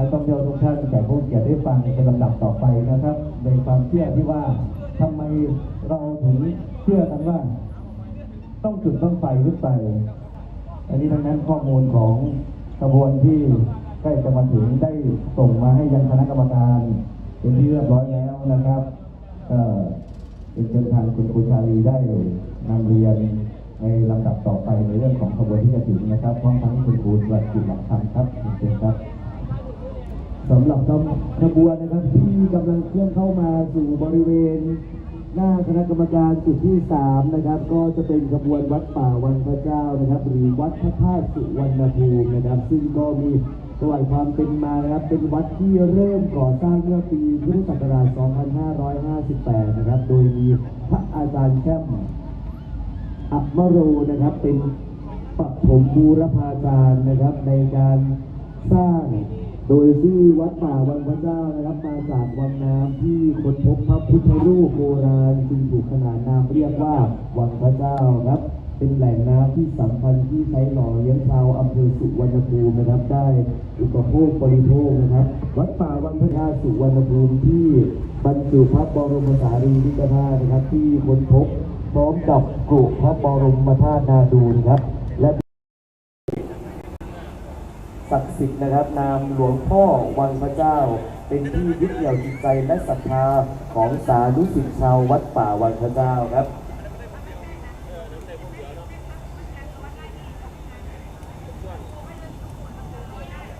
นักท่องเที่ยวทุกท่านแขกผู้เกียรติได้ฟังเป็นลำดับต่อไปนะครับ ในความเชื่อที่ว่าทำไมเราถึงเชื่อกันว่า ต้องจุดต้องไฟขึ้นไปอันนี้ทั้งนั้นข้อมูลของกระบวนที่ใกล้จะมาถึงได้ส่งมาให้ยังคณะกรรมการเป็นที่เรียบร้อยแล้วนะครับก็เป็นเชิญทางคุณครูชาลีได้นำเรียนในลำดับต่อไปในเรื่องของขบวนที่จะถึงนะครับพร้อมทั้งคุณครูสวัสดิ์หลักธรรมครับเชิญครับ สำหรับขบวนนะครับที่กำลังเคลื่อนเข้ามาสู่บริเวณ หน้าคณะกรรมการจุดที่ 3 นะครับ ก็จะเป็นขบวนวัดป่าวันพระเจ้านะครับ หรือวัดพระธาตุสุวรรณภูมินะครับ ซึ่งก็มีประวัติความเป็นมานะครับ เป็นวัดที่เริ่มก่อสร้างเมื่อปีพุทธศักราช 2558 นะครับ โดยมีพระอาจารย์แช่มอัปมโรนะครับเป็นปฐมบูรพาจารย์นะครับในการ โดยชื่อวัดป่าวังพระเจ้านะครับมาจากวังน้ำที่คนพบพระพุทธรูปโบราณจึงถูกขนานนามเรียกว่าวังพระเจ้าครับ เป็นแหล่งน้ำที่สำคัญที่ใช้หล่อเลี้ยงชาวอำเภอสุวรรณภูมินะครับได้ อุปโภคบริโภคนะครับ วัดป่าวังพระเจ้าสุวรรณภูมิที่บรรจุพระบรมสารีริกธาตุนะครับที่คนพบพร้อมกับกรุพระบรมธาตุนาดูนครับ และ ศักดิ์สิทธิ์นะครับ นามหลวงพ่อวังพระเจ้า เป็นที่ยึดเหนี่ยวจิตใจและศรัทธาของสาธุสิทธิ์ชาววัดป่าวังพระเจ้าครับ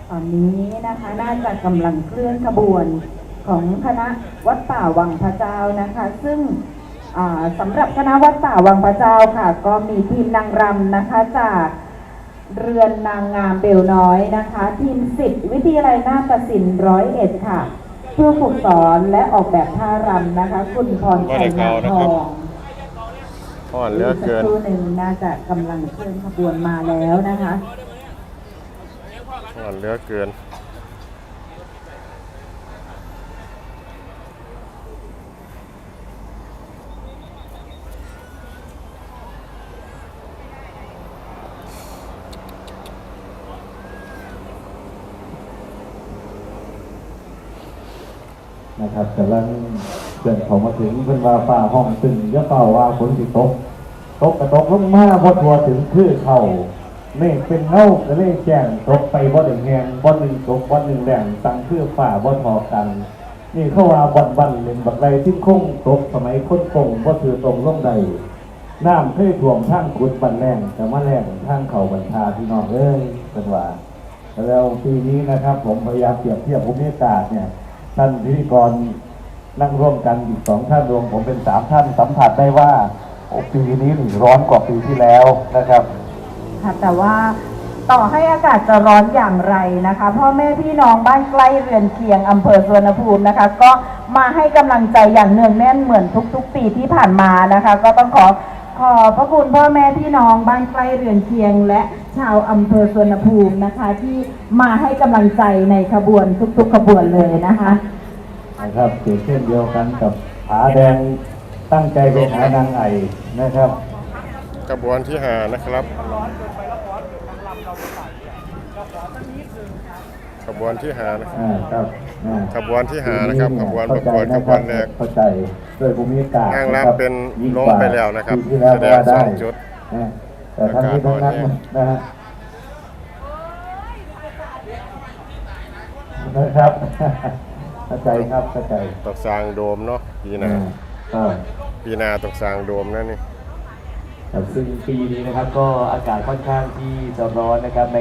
ตอนนี้นะคะน่าจะกำลังเคลื่อนขบวนของคณะวัดป่าวังพระเจ้านะคะ ซึ่งสำหรับคณะวัดป่าวังพระเจ้าค่ะ ก็มีทีมนางรำนะคะจาก เรือนนางงามเบลน้อยนะคะ ทีมสิทธิ์วิทยาลัยนาฏศิลป์ร้อยเอ็ดค่ะ เพื่อฝึกสอนและออกแบบท่ารำนะคะ คุณพรชัยงามทองอ่อนเหลือเกินสัครู่หนึ่งน่าจะกำลังเคลื่อนขบวนมาแล้วนะคะอ่อนเหลือเกิน นะครับกำลังเกิดของมาถึงเพิ่นว่าฟ้าห้องตึงยะเป่าว่าฝนสิตกตกกระตกลงมาพอทัวถึงคือเขาเมฆเป็นเงาก็เลยแจ้งตกไปบ่หนึ่งแหงบ่หนึ่งตกบ่หนึ่งแหล่งตังคือฝ่าบ่ทอกัน นี่เขาว่าบ่อนบันเล่นบักไรที่คงตกสมัยค้นคงบ่ถือตรงลงใดน้ำเคยท่วมทางกุดบันแรงแต่มาแรงทางเขาบันทาพี่น้องเอ้ยเป็นว่าแล้วปีนี้นะครับ ผมพยายามเปรียบเทียบภูมิอากาศเนี่ย ท่านพิธีกรนั่งร่วมกันอีกสองท่านรวมผมเป็นสามท่านสัมผัสได้ว่าปีนี้นี่ร้อนกว่าปีที่แล้วนะครับค่ะแต่ว่าต่อให้อากาศจะร้อนอย่างไรนะคะ พ่อแม่พี่น้องบ้านใกล้เรือนเคียงอำเภอสวนภูมินะคะ ก็มาให้กำลังใจอย่างเนืองแน่นเหมือนทุกๆ ปีที่ผ่านมานะคะ ก็ต้องขอ ขอบพระคุณพ่อแม่พี่น้องบ้านใกล้เรือนเคียง และชาวอำเภอสวนภูมินะคะ ที่มาให้กำลังใจในขบวนทุกๆขบวนเลยนะคะนะครับเช่นเดียวกันกับผาแดงตั้งใจไปหานางไอนะครับกระบวนที่หานะครับขบวนที่หานะครับอ่าครับอ่าขบวนที่หานะครับขบวนประกวดขบวนแรกเข้าใจ ด้วยภูมิอากาศนางรำะคบเป็นยิ่กลงไปแล้วนะครับปีที่แล้วแสดก็งว่าสได้องจุดนะแต่ทั้งนี้ทั้งนั้นนะฮะนะครับเข้าใจครับเข้าใจตกสร้างโดมเนาะปีหน้าอ่าปีหน้าตกสร้างโดมนั่นนี่ครับซึ่งปีนี้นะครับก็อากาศค่อนข้างที่จะร้อนนะครับใน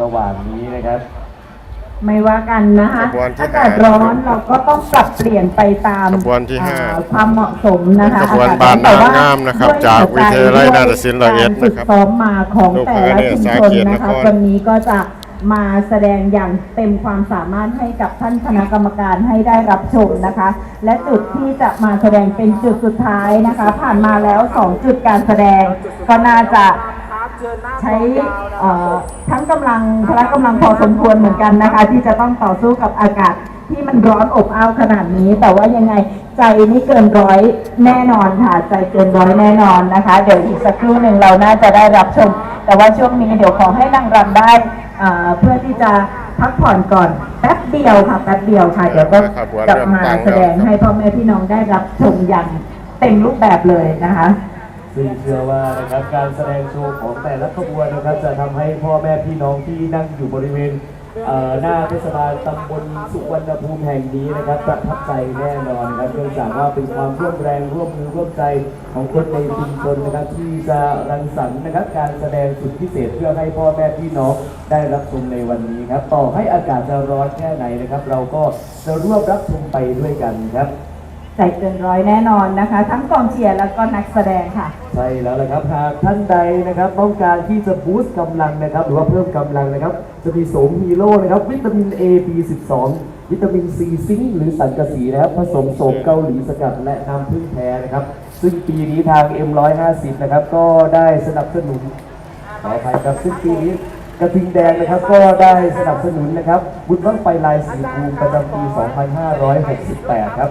ระหว่างนี้นะครับ ไม่ว่ากันนะคะขบวนที่อากาศร้อนเราก็ต้องปรับเปลี่ยนไปตามขบวนที่ห้าอ่ความเหมาะสมนะคะขบวนบานนางงามนะครับจากวิทยาลัยนาฏศิลป์ร้อยเอ็ดนะครับการฝึกซ้อมมาของแต่ละชุมชนลูกพระเนตรสาเกียรตินะนคะคร วันนี้ก็จะมาแสดงอย่างเต็มความสามารถให้กับท่านคณะกรรมการให้ได้รับชมนะคะ และจุดที่จะมาแสดงเป็นจุดสุดท้ายนะคะ ผ่านมาแล้ว2จุดการแสดงก็น่าจะ ใช้เอ่อทั้งกำลังพละกำลังพอสมควรเหมือนกันนะคะ ที่จะต้องต่อสู้กับอากาศที่มันร้อนอบอ้าวขนาดนี้ แต่ว่ายังไงใจนี่เกินร้อยแน่นอนค่ะ ใจเกินร้อยแน่นอนนะคะ เดี๋ยวอีกสักครู่หนึ่งเราน่าจะได้รับชม แต่ว่าช่วงนี้เดี๋ยวขอให้นางรำได้เอ่อเพื่อที่จะพักผ่อนก่อนแป๊บเดียวค่ะแป๊บเดียวค่ะ เดี๋ยวก็ขบวนจะเริ่มมาตั้งแสดงแล้วให้พ่อแม่พี่น้องได้รับชมอย่างเต็มรูปแบบเลยนะคะ ซึ่งเชื่อว่านะครับการแสดงโชว์ของแต่ละขบวนนะครับ จะทำให้พ่อแม่พี่น้องที่นั่งอยู่บริเวณหน้าเทศบาลตำบลสุวรรณภูมิแห่งนี้นะครับประทับใจแน่นอนนะครับเนื่องจากว่าเป็นความร่วมแรงร่วมมือร่วมใจของคนในชุมชนนะครับที่จะรังสรรค์นะครับการแสดงสุดพิเศษเพื่อให้พ่อแม่พี่น้องได้รับชมในวันนี้ครับต่อให้อากาศจะร้อนแค่ไหนนะครับ เราก็จะร่วมรับชมไปด้วยกันครับ ใจเกินร้อยแน่นอนนะคะ ทั้งกองเชียร์แล้วก็นักแสดงค่ะ ใช่แล้วละครับหากท่านใดนะครับต้องการที่จะบูสต์กำลังนะครับ หรือว่าเพิ่มกำลังนะครับ จะมีโสมฮีโร่นะครับ วิตามิน A B12 วิตามิน C ซิงค์หรือสังกะสีนะครับ ผสมโสมเกาหลีสกัดและน้ำผึ้งแท้นะครับ ซึ่งปีนี้ทาง M150 นะครับก็ได้สนับสนุนขออภัยครับซึ่งปีนี้กระทิงแดงนะครับก็ได้สนับสนุนนะครับ บุญบั้งไฟลายสีภูมิประจำปี 2568 ครับ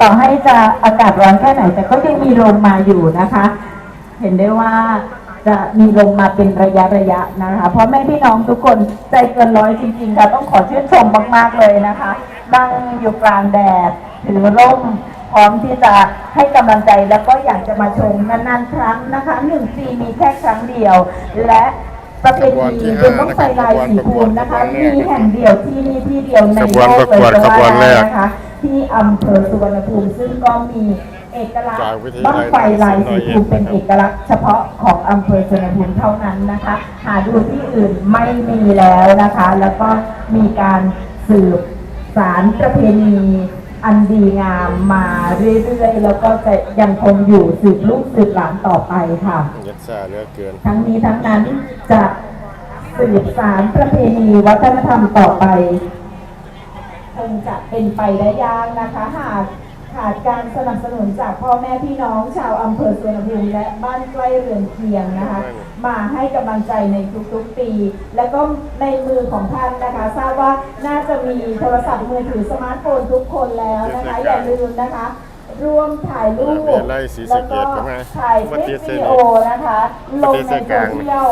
ต่อให้จะอากาศร้อนแค่ไหน แต่ก็ยังมีลมมาอยู่นะคะ เห็นได้ว่าจะมีลมมาเป็นระยะระยะนะคะ เพราะแม่พี่น้องทุกคนใจเกินร้อยจริงๆค่ะต้องขอชื่นชมมากๆเลยนะคะนั่งอยู่กลางแดดถือร่มพร้อมที่จะให้กำลังใจแล้วก็อยากจะมาชมนานๆครั้งนะคะหนึ่งปีมีแค่ครั้งเดียว และประเพณีบุญต้องไฟลายสีภูมินะคะมีแห่งเดียวที่นี่ที่เดียวในโลกเลยก็ว่าได้นะคะ ที่อำเภอสุวรรณภูมิซึ่งก็มีเอกลักษณ์จากวิทยาลัยบ้างไฟลายสีภูมิเป็นเอกลักษณ์เฉพาะของอำเภอสุวรรณภูมิเท่านั้นนะคะ หาดูที่อื่นไม่มีแล้วนะคะ แล้วก็มีการสืบสารประเพณีอันดีงามมาเรื่อยๆ แล้วก็จะยังคงอยู่สืบลูกสืบหลานต่อไปค่ะยัดซ่าเหลือเกิน ทั้งนี้ทั้งนั้นจะสืบสารประเพณีวัฒนธรรมต่อไป คงจะเป็นไปได้ยากนะคะ หากขาดการสนับสนุนจากพ่อแม่พี่น้องชาวอำเภอสวนภูมิและบ้านใกล้เรือนเคียงนะคะ มาให้กำลังใจในทุกๆปี แล้วก็ในมือของท่านนะคะ ทราบว่าน่าจะมีโทรศัพท์มือถือสมาร์ทโฟนทุกคนแล้วนะคะ อย่าลืมนะคะ ร่วมถ่ายรูปเรียนไล่ศรีสะแล้วเกก็ษใช่ไหมถ่ายคลิปวิดีโอนะคะ ลงในโซเชียล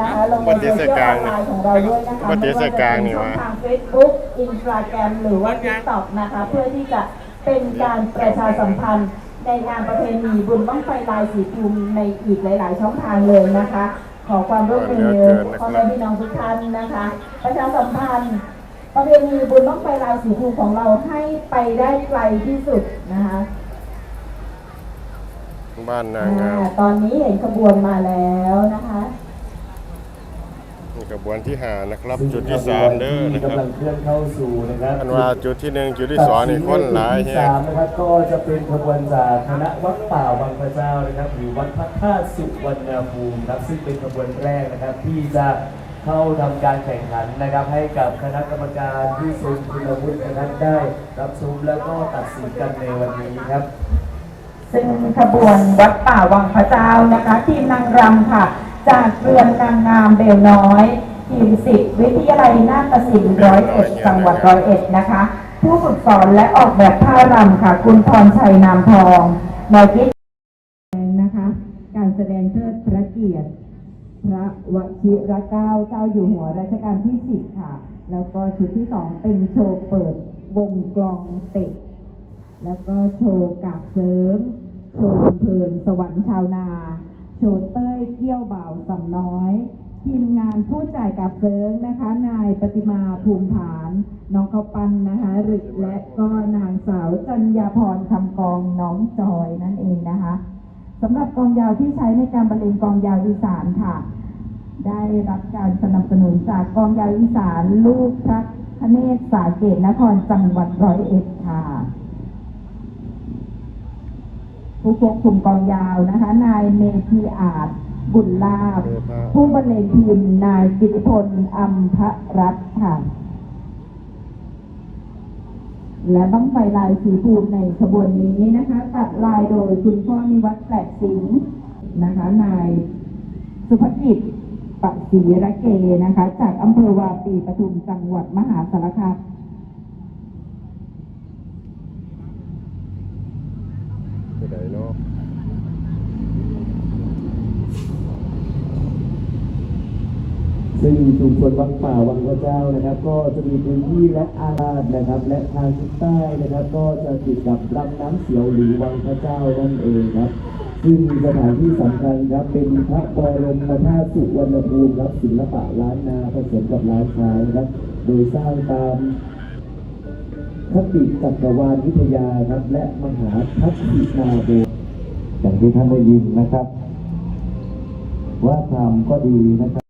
นะคะลงในโซเชียลออนไลน์ของเราด้วยนะคะปฏิเสธกลางนี่ไม่ว่าจะเป็นช่องวะ ทาง Facebook Instagram หรือว่า TikTok นะคะ เพื่อที่จะเป็นการประชาสัมพันธ์ในงานประเพณีบุญบ้างไฟลายสีภูมิในอีกหลาย ๆ ช่องทางเลยนะคะ ขอความร่วมมือพ่อแม่พี่น้องทุกท่านนะคะ ประชาสัมพันธ์ ประเพณีบุญบ้างไฟลายสีภูมิของเราให้ไปได้ไกลที่สุดนะคะ บ้านนางงาม อ่าตอนนี้เห็นขบวนมาแล้วนะคะนี่ก ระบวนที่หานะครับ จุดที่สามเด้อนะคกำรัลับงเคลื่อนเข้าสู่นะครับอันว่าจุดที่หนึ่งจุดที่สองนี่คนหลายจุดที่แฮะสามนะครับก็จะเป็นขบวนจากคณะวัดป่าวังพระเจ้านะครับหรือวัดพระธาตุสุวรรณภูมิครับซึ่งเป็นขบวนแรกนะครับที่จะเข้าทำการแข่งขันนะครับให้กับคณะกรรมการที่ทรงคุณวุฒินะครับได้รับชมแล้วก็ตัดสินกันในวันนี้ครับซึ่งขบวนวัดป่าวังพระเจ้านะคะทีมนางรำค่ะ จากเรือนนางงามเบลน้อยทีมสิบวิทยาลัยนาฏศิลป์ร้อยเอ็ดจังหวัดร้อยเอ็ดนะคะ ผู้ฝึกสอนและออกแบบผ้ารำค่ะ คุณพรชัยนามทองนายพิษนะคะ การแสดงเทิดพระเกียรติ พระวชิรเก้าเจ้าอยู่หัวรัชกาลที่สิบค่ะ แล้วก็ชุดที่สองเป็นโชว์เปิดวงกลองเตะแล้วก็โชว์กาบเสริมโชว์เพลินสวรรค์ชาวนา โชว์เต้ยเกี้ยวบ่าวสำน้อย ทีมงานผู้จ่ายกาบเสริมนะคะ นายปฏิมาภูมิฐาน น้องเขาปันนะคะหรือและก็นางสาวจัญญาพรคำกองน้องจอยนั่นเองนะคะสำหรับกองยาวที่ใช้ในการบรรเลงกองยาวอีสานค่ะ ได้รับการสนับสนุนจากกองยาวอีสาน ลูกพระคเนศสาเกตนครจังหวัดร้อยเอ็ดค่ะ ผู้ควบคุมกองยาวนะคะ นายเมธีอาจบุญลาบผู้บรรเลงทีมนายกิติพลอัมพรัตน์ค่ะ และบ้างไฟลายสีภูมิในขบวนนี้นะคะ ตัดลายโดยคุณพ่อนิวัฒน์แปลกสิงห์นะคะ นายสุภกิจปศรีระเกนะคะ จากอำเภอวาปีปทุมจังหวัดมหาสารคาม ไปไหนเนาะ ซึ่งชุมชนวัดป่าวังพระเจ้านะครับ ก็จะมีพื้นที่และอาณานะครับ และทางทิศใต้นะครับ ก็จะติดกับลำน้ำเสียวหรือวังพระเจ้านั่นเองครับ ซึ่งสถานที่สำคัญครับเป็นพระบรมธาตุสุวรรณภูมิครับศิลปะล้านนาผสมกับล้านช้างครับ โดยสร้างตามคติจักรวาลวิทยาครับ และมหาทัศนินาโบอย่างที่ท่านได้ยินนะครับ ว่าทำก็ดีนะครับ